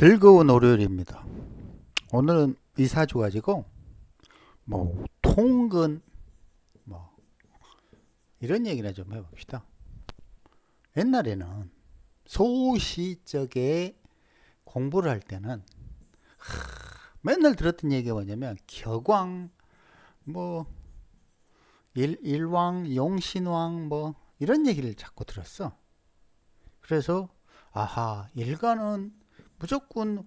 즐거운 월요일입니다. 오늘은 이사주 가지고 뭐 통근 뭐 이런 얘기나 좀 해봅시다. 옛날에는 소시적에 공부를 할 때는 하, 맨날 들었던 얘기가 뭐냐면 격왕 뭐 일, 일왕 용신왕 뭐 이런 얘기를 자꾸 들었어. 그래서 아하 일가는 무조건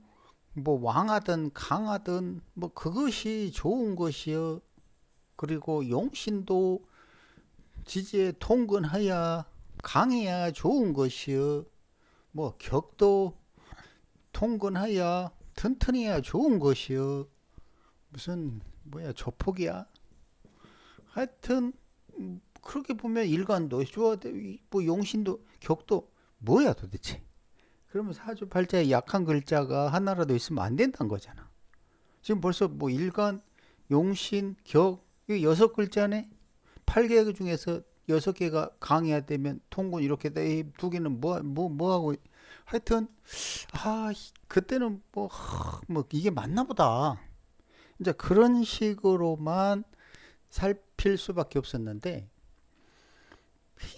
뭐 왕하든 강하든 뭐 그것이 좋은 것이여. 그리고 용신도 지지에 통근하야 강해야 좋은 것이여. 뭐 격도 통근하야 튼튼해야 좋은 것이여. 무슨 뭐야 조폭이야? 하여튼 음, 그렇게 보면 일관도 좋아 뭐 용신도 격도 뭐야 도대체 그러면 사주 팔자에 약한 글자가 하나라도 있으면 안 된다는 거잖아. 지금 벌써 뭐 일간, 용신, 격, 이 여섯 글자네. 8개 중에서 여섯 개가 강해야 되면 통군 이렇게 돼. 두 개는 뭐, 뭐, 뭐 하고. 하여튼, 아, 그때는 뭐, 뭐, 이게 맞나 보다. 이제 그런 식으로만 살필 수밖에 없었는데,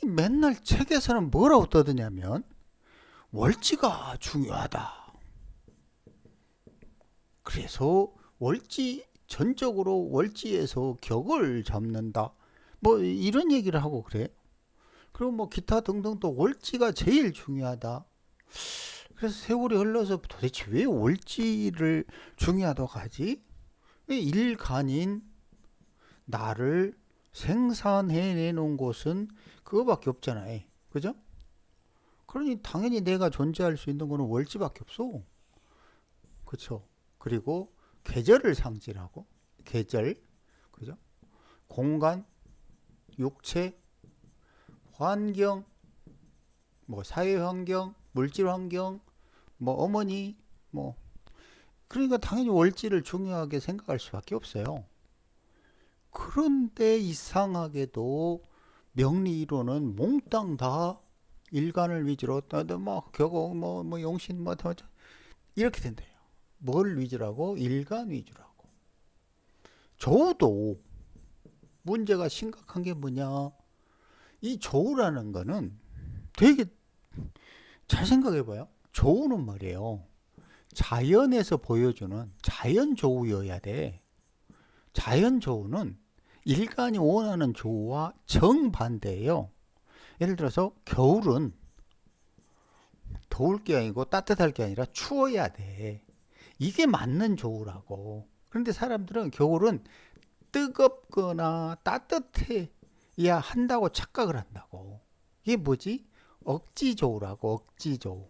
맨날 책에서는 뭐라고 떠드냐면, 월지가 중요하다. 그래서 월지 전적으로 월지에서 격을 잡는다. 뭐 이런 얘기를 하고 그래. 그리고 뭐 기타 등등 또 월지가 제일 중요하다. 그래서 세월이 흘러서 도대체 왜 월지를 중요하다고 하지? 일간인 나를 생산해 내놓은 곳은 그거밖에 없잖아요. 그죠? 그러니 당연히 내가 존재할 수 있는 거는 월지밖에 없어. 그렇죠. 그리고 계절을 상징하고 계절, 그죠? 공간, 육체, 환경, 뭐 사회 환경, 물질 환경, 뭐 어머니, 뭐 그러니까 당연히 월지를 중요하게 생각할 수밖에 없어요. 그런데 이상하게도 명리이론은 몽땅 다 일간을 위주로 또뭐 교고 뭐, 뭐 용신 뭐 이렇게 된대요. 뭘 위주라고? 일간 위주라고. 조도 문제가 심각한 게 뭐냐? 이 조라는 거는 되게 잘 생각해 봐요. 조우는 말이에요. 자연에서 보여주는 자연 조우여야 돼. 자연 조우는 일간이 원하는 조우와 정반대예요. 예를 들어서 겨울은 더울 게 아니고 따뜻할 게 아니라 추워야 돼. 이게 맞는 조우라고. 그런데 사람들은 겨울은 뜨겁거나 따뜻해야 한다고 착각을 한다고. 이게 뭐지? 억지조우라고, 억지조우.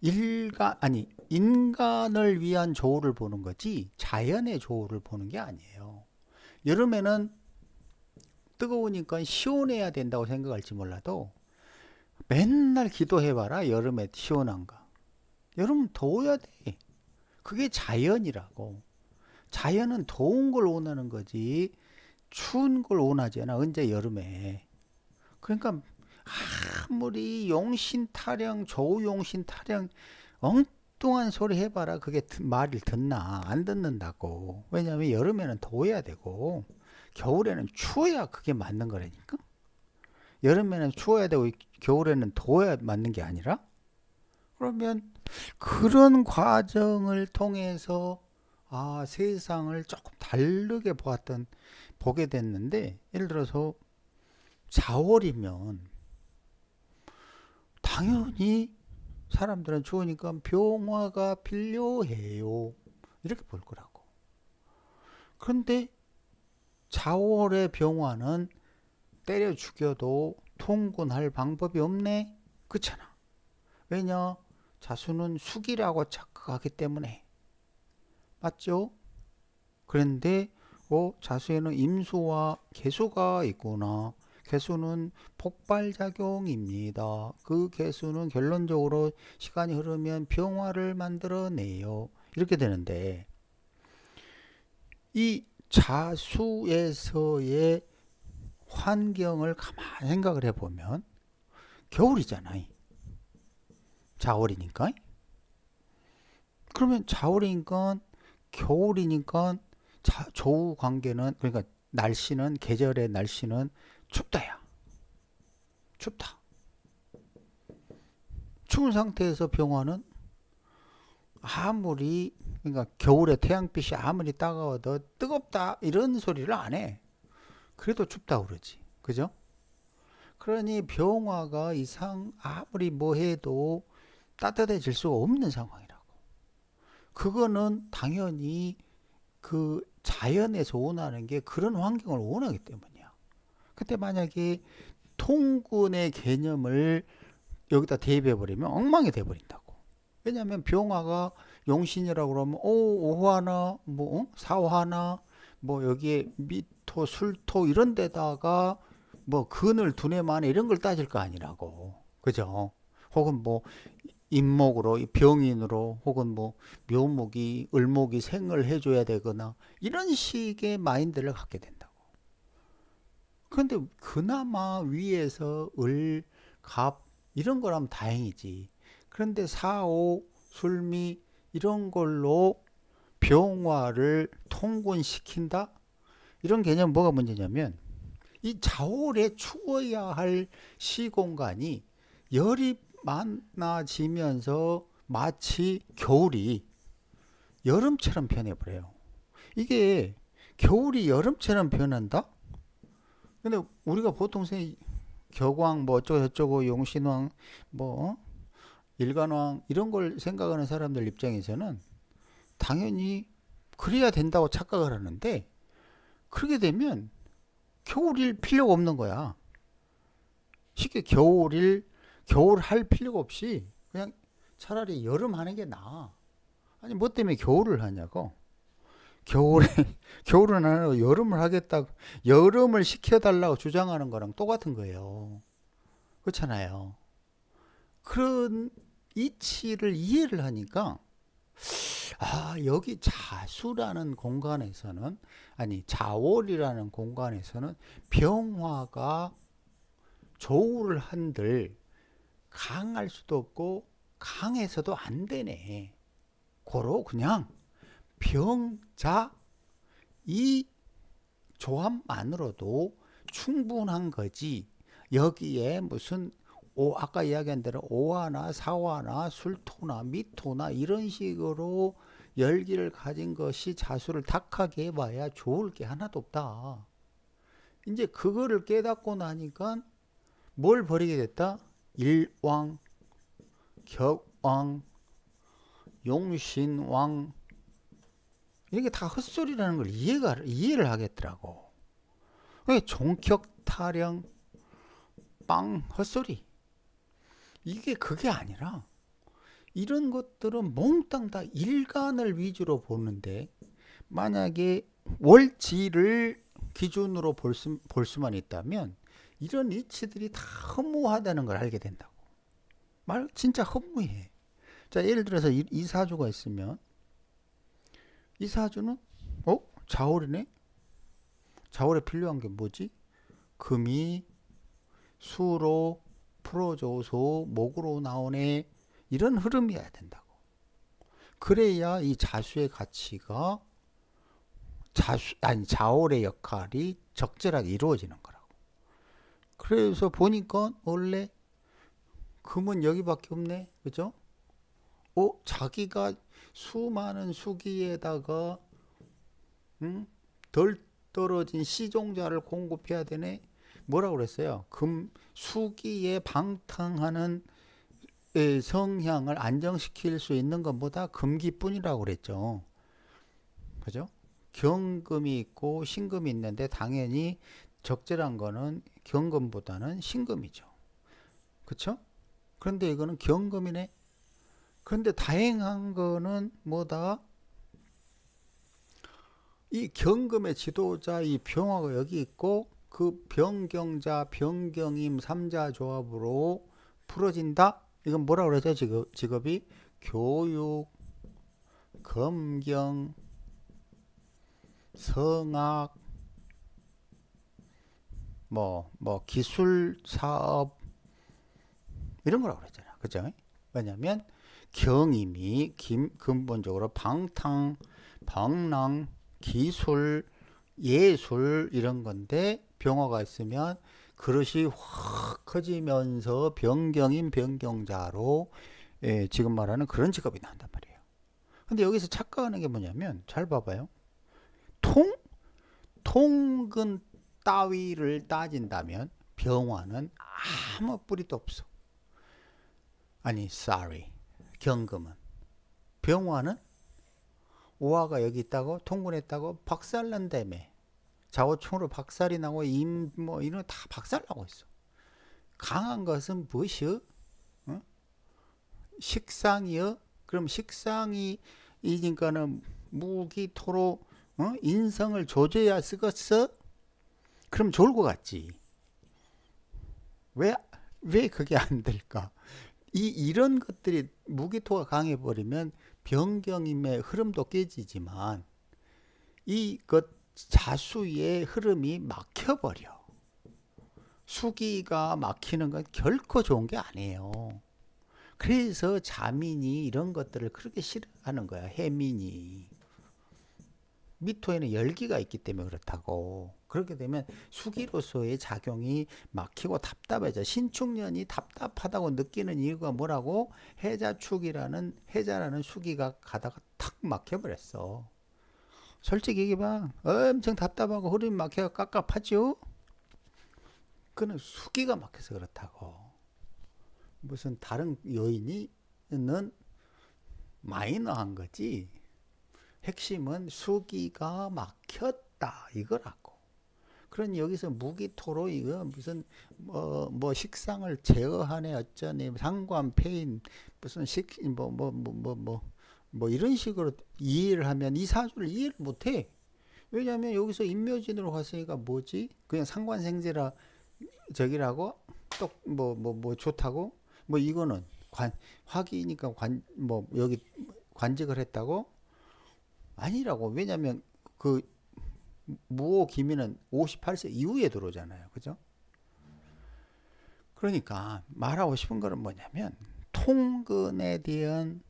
일간, 아니, 인간을 위한 조우를 보는 거지, 자연의 조우를 보는 게 아니에요. 여름에는 뜨거우니까 시원해야 된다고 생각할지 몰라도 맨날 기도해봐라 여름에 시원한가 여름은 더워야 돼. 그게 자연이라고. 자연은 더운 걸 원하는 거지 추운 걸 원하지 않아 언제 여름에. 그러니까 아무리 용신 타령 조용신 타령 엉뚱한 소리 해봐라. 그게 말을 듣나? 안 듣는다고. 왜냐하면 여름에는 더워야 되고 겨울에는 추워야 그게 맞는 거라니까. 여름에는 추워야 되고 겨울에는 더워야 맞는 게 아니라? 그러면 그런 과정을 통해서 아 세상을 조금 다르게 보았던 보게 됐는데 예를 들어서 4월이면 당연히 사람들은 추우니까 병화가 필요해요. 이렇게 볼 거라고. 그런데 자월의 병화는 때려 죽여도 통군할 방법이 없네. 그렇잖아. 왜냐? 자수는 숙이라고 착각하기 때문에. 맞죠? 그런데 어, 자수에는 임수와 개수가 있구나. 개수는 폭발작용입니다. 그 개수는 결론적으로 시간이 흐르면 병화를 만들어내요. 이렇게 되는데 이 자수에서의 환경을 가만히 생각을 해보면 겨울이잖아요. 자월이니까. 그러면 자월이니까 겨울이니까 자, 조우 관계는 그러니까 날씨는 계절의 날씨는 춥다야. 춥다. 추운 상태에서 병화는 아무리 그러니까 겨울에 태양빛이 아무리 따가워도 뜨겁다 이런 소리를 안 해. 그래도 춥다 그러지. 그죠? 그러니 병화가 이상 아무리 뭐 해도 따뜻해질 수가 없는 상황이라고. 그거는 당연히 그 자연에서 원하는 게 그런 환경을 원하기 때문이야. 근데 만약에 통군의 개념을 여기다 대입해 버리면 엉망이 돼 버린다고. 왜냐하면 병화가 용신이라고 그러면 오 오화나 뭐 어? 사화나 뭐 여기에 미토 술토 이런 데다가 뭐 근을 두뇌만 이런 걸 따질 거 아니라고. 그죠? 혹은 뭐 임목으로 병인으로 혹은 뭐 묘목이 을목이 생을 해줘야 되거나 이런 식의 마인드를 갖게 된다고. 그런데 그나마 위에서 을, 갑 이런 거라면 다행이지. 그런데 사오, 술미 이런 걸로 병화를 통곤시킨다? 이런 개념 뭐가 문제냐면 이 자월에 추워야 할 시공간이 열이 많아지면서 마치 겨울이 여름처럼 변해버려요. 이게 겨울이 여름처럼 변한다? 근데 우리가 보통 생 격왕 뭐 어쩌고 저쩌고 용신왕 뭐 어? 일간왕 이런 걸 생각하는 사람들 입장에서는 당연히 그래야 된다고 착각을 하는데 그렇게 되면 겨울일 필요가 없는 거야. 쉽게 겨울일 겨울 할 필요가 없이 그냥 차라리 여름 하는 게 나아. 아니 뭐 때문에 겨울을 하냐고. 겨울에 겨울은 안 하고 여름을 하겠다고 여름을 시켜달라고 주장하는 거랑 똑같은 거예요. 그렇잖아요. 그런 이치를 이해를 하니까 아 여기 자수라는 공간에서는 아니 자월이라는 공간에서는 병화가 조우를 한들 강할 수도 없고 강해서도 안 되네. 고로 그냥 병자 이 조합만으로도 충분한 거지. 여기에 무슨 오 아까 이야기한 대로 오화나 사화나 술토나 미토나 이런 식으로 열기를 가진 것이 자수를 탁하게 해봐야 좋을 게 하나도 없다. 이제 그거를 깨닫고 나니까 뭘 버리게 됐다? 일왕, 격왕, 용신왕 이게 다 헛소리라는 걸 이해가 이해를 하겠더라고. 왜 종격 타령 빵 헛소리 이게 그게 아니라 이런 것들은 몽땅 다 일간을 위주로 보는데 만약에 월지를 기준으로 볼, 수, 볼 수만 있다면 이런 이치들이 다 허무하다는 걸 알게 된다고. 말 진짜 허무해. 자 예를 들어서 이, 이 사주가 있으면 이 사주는 어 자월이네. 자월에 필요한 게 뭐지? 금이 수로 풀어줘서 목으로 나오네 이런 흐름이어야 된다고. 그래야 이 자수의 가치가 자수 아니 자월의 역할이 적절하게 이루어지는 거라고. 그래서 보니까 원래 금은 여기밖에 없네, 그죠? 어 자기가 수많은 수기에다가 음? 덜 떨어진 시종자를 공급해야 되네. 뭐라고 그랬어요? 금 수기에 방탕하는 성향을 안정시킬 수 있는 것보다 금기뿐이라고 그랬죠. 그죠? 경금이 있고 신금이 있는데 당연히 적절한 거는 경금보다는 신금이죠. 그렇죠? 그런데 이거는 경금이네. 그런데 다행한 거는 뭐다? 이 경금의 지도자 이 병화가 여기 있고 그 병경자 병경임 삼자 조합으로 풀어진다. 이건 뭐라 그러죠? 직업, 직업이 교육, 검경, 성악, 뭐, 뭐, 기술 사업, 이런 거라고 그랬잖아. 그죠? 왜냐면, 경임이 김, 근본적으로 방탕, 방랑, 기술, 예술 이런 건데 병화가 있으면 그릇이 확 커지면서 변경인 변경자로 예, 지금 말하는 그런 직업이 나온단 말이에요. 근데 여기서 착각하는 게 뭐냐면 잘 봐봐요. 통 통근 따위를 따진다면 병화는 아무 뿌리도 없어. 아니, sorry. 경금은 병화는 오화가 여기 있다고 통근했다고 박살난다며. 좌우충으로 박살이 나고 임 뭐 이런 다 박살 나고 있어. 강한 것은 무엇이요? 어? 식상이요? 그럼 식상이 이니까는 무기 토로 어? 인성을 조져야 쓰겠어? 그럼 좋을 것 같지. 왜, 왜 그게 안 될까? 이, 이런 것들이 무기토가 강해버리면 변경임의 흐름도 깨지지만 이것 자수의 흐름이 막혀버려. 수기가 막히는 건 결코 좋은 게 아니에요. 그래서 자민이 이런 것들을 그렇게 싫어하는 거야. 해민이. 미토에는 열기가 있기 때문에 그렇다고. 그렇게 되면 수기로서의 작용이 막히고 답답해져. 신축년이 답답하다고 느끼는 이유가 뭐라고? 해자축이라는 해자라는 수기가 가다가 탁 막혀버렸어. 솔직히 얘기해봐. 엄청 답답하고 흐름이 막혀 깝깝하죠? 그는 수기가 막혀서 그렇다고. 무슨 다른 요인이 는 마이너한 거지. 핵심은 수기가 막혔다 이거라고. 그런 여기서 무기토로 이거 무슨 뭐, 뭐 식상을 제어하네 어쩌네 상관폐인 무슨 식뭐 뭐뭐뭐 뭐 뭐 이런 식으로 이해를 하면 이 사주를 이해를 못해. 왜냐하면 여기서 인묘진으로 갔으니까 뭐지? 그냥 상관생제라 저기라고 똑뭐뭐 뭐, 뭐 좋다고? 뭐 이거는 관 화기니까 관 뭐 여기 관직을 했다고? 아니라고. 왜냐하면 그 무호 기민은 58세 이후에 들어오잖아요. 그죠? 그러니까 말하고 싶은 거는 뭐냐면 통근에 대한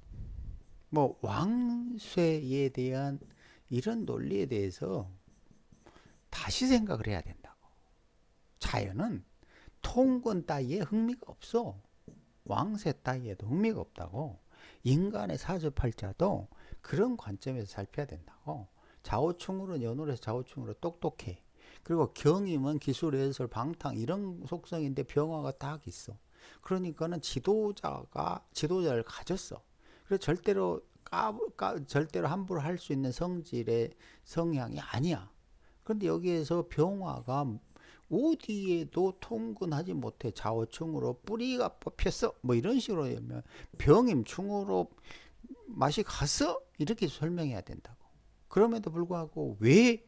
뭐 왕쇠에 대한 이런 논리에 대해서 다시 생각을 해야 된다고. 자연은 통근 따위에 흥미가 없어. 왕세 따위에도 흥미가 없다고. 인간의 사주팔자도 그런 관점에서 살펴야 된다고. 좌우충으로 연월해서 좌우충으로 똑똑해. 그리고 경임은 기술, 예술, 방탕 이런 속성인데 병화가 딱 있어. 그러니까는 지도자가 지도자를 가졌어 그래서 절대로 까, 까 절대로 함부로 할 수 있는 성질의 성향이 아니야. 그런데 여기에서 병화가 어디에도 통근하지 못해 좌우충으로 뿌리가 뽑혔어 뭐 이런 식으로 하면 병임충으로 맛이 갔어 이렇게 설명해야 된다고. 그럼에도 불구하고 왜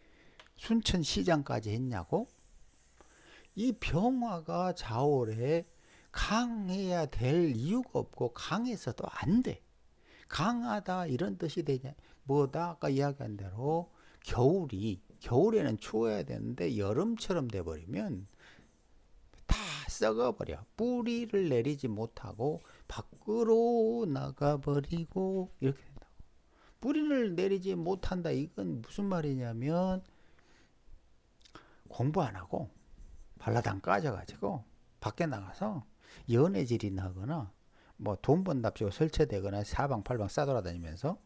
순천시장까지 했냐고? 이 병화가 좌월에 강해야 될 이유가 없고 강해서도 안돼 강하다 이런 뜻이 되냐 뭐다 아까 이야기한 대로 겨울이 겨울에는 추워야 되는데 여름처럼 돼버리면 다 썩어버려. 뿌리를 내리지 못하고 밖으로 나가버리고 이렇게 된다고. 뿌리를 내리지 못한다. 이건 무슨 말이냐면 공부 안 하고 발라당 까져가지고 밖에 나가서 연애질이 나거나 뭐 돈 번답시고 설치되거나 사방팔방 싸돌아다니면서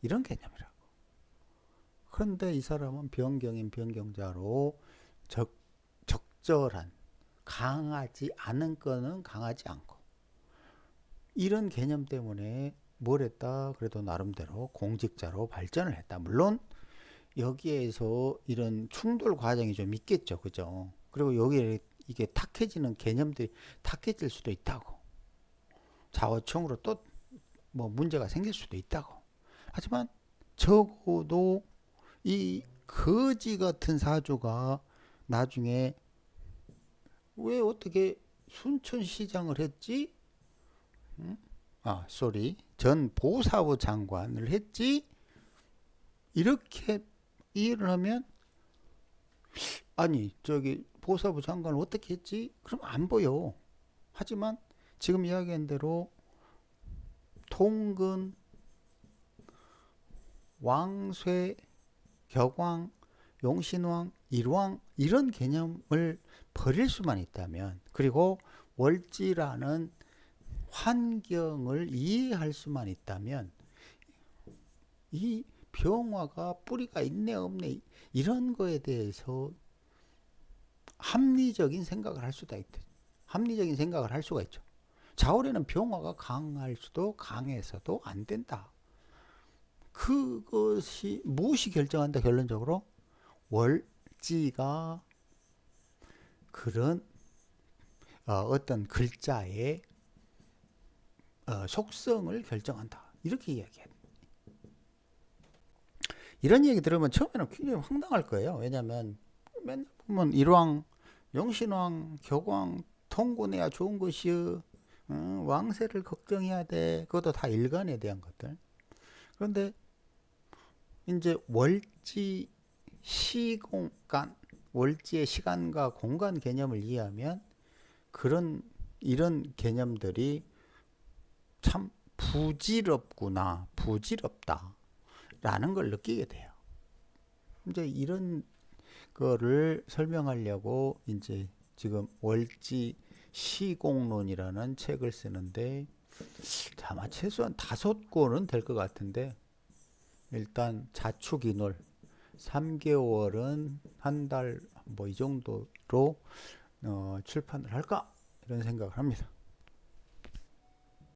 이런 개념이라. 그런데 이 사람은 변경인 변경자로 적, 적절한 강하지 않은 거는 강하지 않고 이런 개념 때문에 뭘 했다? 그래도 나름대로 공직자로 발전을 했다. 물론 여기에서 이런 충돌 과정이 좀 있겠죠. 그죠? 그리고 여기에 이게 탁해지는 개념들이 탁해질 수도 있다고 좌우충으로 또 뭐 문제가 생길 수도 있다고 하지만 적어도 이 거지 같은 사주가 나중에 왜 어떻게 순천시장을 했지? 응? 아, 쏘리. 전 보사부 장관을 했지? 이렇게 이해를 하면 아니, 저기 보사부 장관을 어떻게 했지? 그럼 안 보여. 하지만 지금 이야기한 대로 통근, 왕쇠, 격왕, 용신왕, 일왕 이런 개념을 버릴 수만 있다면 그리고 월지라는 환경을 이해할 수만 있다면 이 병화가 뿌리가 있네 없네 이런 거에 대해서 합리적인 생각을 할 수가 있다. 합리적인 생각을 할 수가 있죠. 자월에는 병화가 강할 수도 강해서도 안 된다. 그것이 무엇이 결정한다 결론적으로 월지가 그런 어, 떤 글자의 어, 속성을 결정한다. 이렇게 이야기해요. 이런 얘기 들으면 처음에는 굉장히 황당할 거예요. 왜냐하면 맨날 보면 일왕, 영신왕, 격왕, 통군해야 좋은 것이요. 어, 왕세를 걱정해야 돼. 그것도 다 일간에 대한 것들. 그런데 이제 월지 시공간, 월지의 시간과 공간 개념을 이해하면 그런 이런 개념들이 참 부질없구나, 부질없다라는 걸 느끼게 돼요. 이제 이런 거를 설명하려고 이제 지금 월지 시공론이라는 책을 쓰는데 아마 최소한 다섯 권은 될 것 같은데 일단 자축인월 3개월은 한 달 뭐 이 정도로 어, 출판을 할까 이런 생각을 합니다.